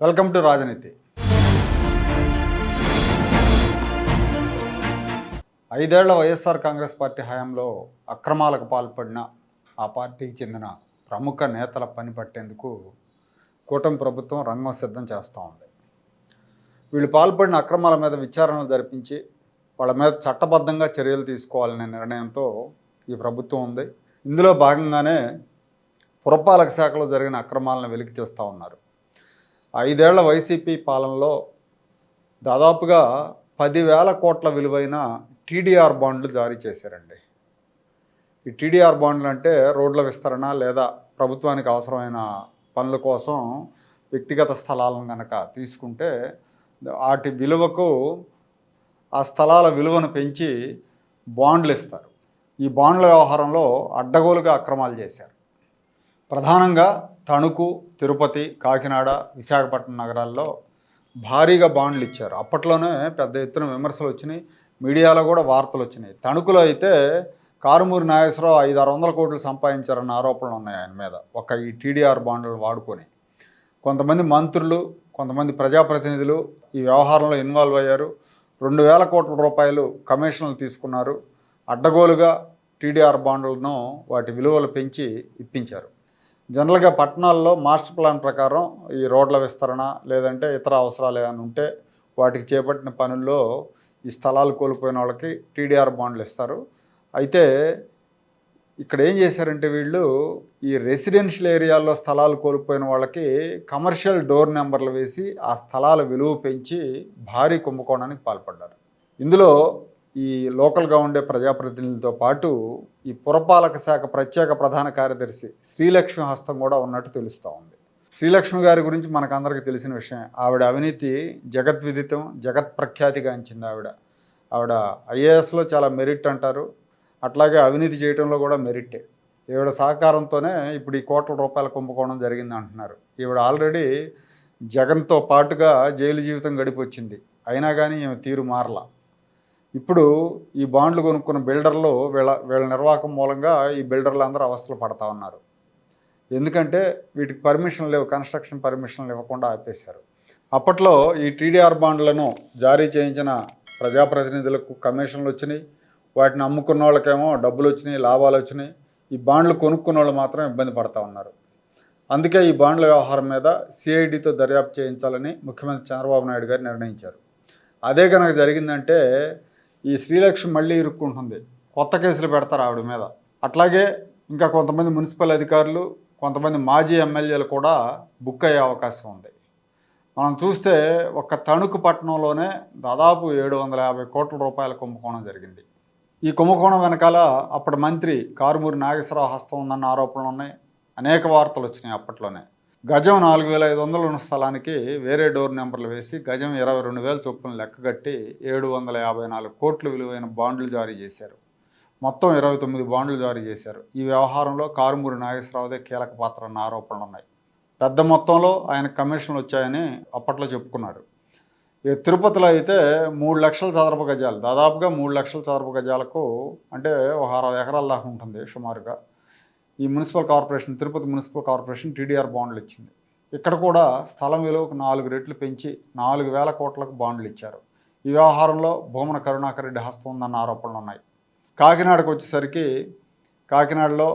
Welcome to రాజనీతి. ఐదేళ్ళ YSR Congress party హయాంలో అక్రమాలకు పాల్పడిన ఆ పార్టీకి చెందిన ప్రముఖ నేతల పని పట్టేందుకు కూటమి ప్రభుత్వం రంగం సిద్ధం చేస్తూ ఉంది. వీళ్ళు పాల్పడిన అక్రమాల మీద విచారణలు జరిపించి వాళ్ళ మీద చట్టబద్ధంగా చర్యలు తీసుకోవాలనే నిర్ణయంతో ఈ ప్రభుత్వం ఉంది. ఇందులో భాగంగానే పురపాలక శాఖలో జరిగిన అక్రమాలను వెలికి తీస్తూ ఉన్నారు. ఐదేళ్ళ వైసీపీ పాలనలో దాదాపుగా పదివేల కోట్ల విలువైన టీడీఆర్ బాండ్లు జారీ చేశారండి. ఈ టీడీఆర్ బాండ్లు అంటే రోడ్ల విస్తరణ లేదా ప్రభుత్వానికి అవసరమైన పనుల కోసం వ్యక్తిగత స్థలాలను కనుక తీసుకుంటే వాటి విలువకు ఆ స్థలాల విలువను పెంచి బాండ్లు ఇస్తారు. ఈ బాండ్ల వ్యవహారంలో అడ్డగోలుగా అక్రమాలు చేశారు. ప్రధానంగా తణుకు తిరుపతి కాకినాడ విశాఖపట్నం నగరాల్లో భారీగా బాండ్లు ఇచ్చారు. అప్పట్లోనే పెద్ద ఎత్తున విమర్శలు వచ్చినాయి. మీడియాలో కూడా వార్తలు వచ్చినాయి. తణుకులో అయితే కారుమూరి నాగేశ్వరరావు ఐదు ఆరు వందల కోట్లు సంపాదించారన్న ఆరోపణలు ఉన్నాయి ఆయన మీద. ఒక ఈ టీడీఆర్ బాండ్లు వాడుకొని. కొంతమంది మంత్రులు కొంతమంది ప్రజాప్రతినిధులు ఈ వ్యవహారంలో ఇన్వాల్వ్ అయ్యారు. రెండు వేల కోట్ల రూపాయలు కమిషన్లు తీసుకున్నారు. అడ్డగోలుగా టీడీఆర్ బాండ్లను వాటి విలువలు పెంచి ఇప్పించారు. జనరల్గా పట్టణాల్లో మాస్టర్ ప్లాన్ ప్రకారం ఈ రోడ్ల విస్తరణ లేదంటే ఇతర అవసరాలు ఏమైనా ఉంటే వాటికి చేపట్టిన పనుల్లో ఈ స్థలాలు కోల్పోయిన వాళ్ళకి టీడీఆర్ బాండ్లు ఇస్తారు. అయితే ఇక్కడ ఏం చేశారంటే వీళ్ళు ఈ రెసిడెన్షియల్ ఏరియాల్లో స్థలాలు కోల్పోయిన వాళ్ళకి కమర్షియల్ డోర్ నెంబర్లు వేసి ఆ స్థలాల విలువ పెంచి భారీ కుంభకోణానికి పాల్పడ్డారు. ఇందులో ఈ లోకల్గా ఉండే ప్రజాప్రతినిధులతో పాటు ఈ పురపాలక శాఖ ప్రత్యేక ప్రధాన కార్యదర్శి శ్రీలక్ష్మి హస్తం కూడా ఉన్నట్టు తెలుస్తూ ఉంది. శ్రీలక్ష్మి గారి గురించి మనకందరికీ తెలిసిన విషయం ఆవిడ అవినీతి జగద్విదితం జగత్ ప్రఖ్యాతిగాంచింది ఆవిడ. ఆవిడ ఐఏఎస్లో చాలా మెరిట్ అంటారు. అట్లాగే అవినీతి చేయడంలో కూడా మెరిట్టే ఈవిడ సహకారంతోనే ఇప్పుడు ఈ కోట్ల రూపాయల కుంభకోణం జరిగింది అంటున్నారు. ఈవిడ ఆల్రెడీ జగన్తో పాటుగా జైలు జీవితం గడిపొచ్చింది. అయినా కానీ ఈమె తీరు మారలా. ఇప్పుడు ఈ బాండ్లు కొనుక్కున్న బిల్డర్లు వీళ్ళ వీళ్ళ నిర్వాహకం మూలంగా ఈ బిల్డర్లు అందరూ అవస్థలు పడతా ఉన్నారు. ఎందుకంటే వీటికి పర్మిషన్ లేవు కన్స్ట్రక్షన్ పర్మిషన్లు ఇవ్వకుండా ఆపేశారు. అప్పట్లో ఈ టీడీఆర్ బాండ్లను జారీ చేయించిన ప్రజాప్రతినిధులకు కమిషన్లు వచ్చినాయి వాటిని అమ్ముకున్న వాళ్ళకేమో డబ్బులు వచ్చినాయి లాభాలు వచ్చినాయి. ఈ బాండ్లు కొనుక్కున్న వాళ్ళు మాత్రం ఇబ్బంది పడతా ఉన్నారు. అందుకే ఈ బాండ్ల వ్యవహారం మీద సిఐడితో దర్యాప్తు చేయించాలని ముఖ్యమంత్రి చంద్రబాబు నాయుడు గారు నిర్ణయించారు. అదే కనుక జరిగిందంటే ఈ శ్రీలక్ష్మి మళ్ళీ ఇరుక్కుంటుంది. కొత్త కేసులు పెడతారు ఆవిడ మీద. అట్లాగే ఇంకా కొంతమంది మున్సిపల్ అధికారులు కొంతమంది మాజీ ఎమ్మెల్యేలు కూడా బుక్ అయ్యే అవకాశం ఉంది. మనం చూస్తే ఒక్క తణుకు పట్టణంలోనే దాదాపు ఏడు వందల యాభై కోట్ల రూపాయల కుంభకోణం జరిగింది. ఈ కుంభకోణం వెనకాల అప్పటి మంత్రి కారుమూరి నాగేశ్వరరావు హస్తం ఉందన్న ఆరోపణలు ఉన్నాయి. అనేక వార్తలు వచ్చినాయి అప్పట్లోనే. గజం నాలుగు వేల ఐదు వందలు ఉన్న స్థలానికి వేరే డోర్ నెంబర్లు వేసి గజం ఇరవై రెండు వేల చొప్పున లెక్కగట్టి ఏడు వందల యాభై నాలుగు కోట్లు విలువైన బాండ్లు జారీ చేశారు. మొత్తం ఇరవై తొమ్మిది బాండ్లు జారీ చేశారు. ఈ వ్యవహారంలో కారుమూరి నాగేశ్వరరావుదే కీలక పాత్ర అన్న ఆరోపణలు ఉన్నాయి పెద్ద మొత్తంలో ఆయన కమిషన్లు వచ్చాయని అప్పట్లో చెప్పుకున్నారు. ఈ తిరుపతిలో అయితే మూడు లక్షల చదరపు గజాలు దాదాపుగా మూడు లక్షల చదరపు గజాలకు అంటే ఒక అరవై ఎకరాల దాకా ఉంటుంది సుమారుగా. ఈ municipal corporation Tirupati municipal corporation TDR బాండ్లు ఇచ్చింది. ఇక్కడ కూడా స్థలం విలువకు నాలుగు రెట్లు పెంచి నాలుగు వేల కోట్లకు బాండ్లు ఇచ్చారు. ఈ వ్యవహారంలో భూమన కరుణాకర్ రెడ్డి హస్తం ఉందన్న ఆరోపణలు ఉన్నాయి. కాకినాడకు వచ్చేసరికి కాకినాడలో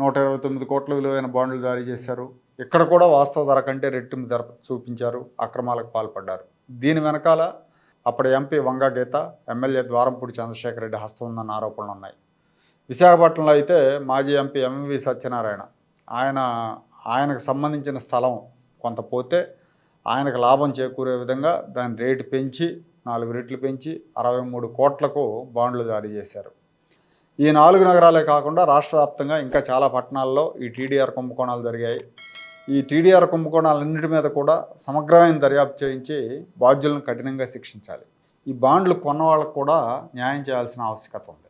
నూట ఇరవై తొమ్మిది కోట్ల విలువైన బాండ్లు జారీ చేశారు. ఇక్కడ కూడా వాస్తవ ధర కంటే రెట్టింపు ధర చూపించారు. అక్రమాలకు పాల్పడ్డారు. దీని వెనకాల అప్పటి ఎంపీ వంగా గీత ఎమ్మెల్యే ద్వారంపూడి చంద్రశేఖర్ రెడ్డి హస్తం ఉందన్న ఆరోపణలు ఉన్నాయి. విశాఖపట్నంలో అయితే మాజీ ఎంపీ ఎంవి సత్యనారాయణ. ఆయన ఆయనకు సంబంధించిన స్థలం కొంత పోతే ఆయనకు లాభం చేకూరే విధంగా దాని రేటు పెంచి నాలుగు రెట్లు పెంచి అరవై మూడు కోట్లకు బాండ్లు జారీ చేశారు. ఈ నాలుగు నగరాలే కాకుండా రాష్ట్ర వ్యాప్తంగా ఇంకా చాలా పట్టణాల్లో ఈ టీడీఆర్ కుంభకోణాలు జరిగాయి. ఈ టీడీఆర్ కుంభకోణాలన్నిటి మీద కూడా సమగ్రమైన దర్యాప్తు చేయించి బాధ్యులను కఠినంగా శిక్షించాలి. ఈ బాండ్లు కొన్న వాళ్ళకు కూడా న్యాయం చేయాల్సిన ఆవశ్యకత ఉంది.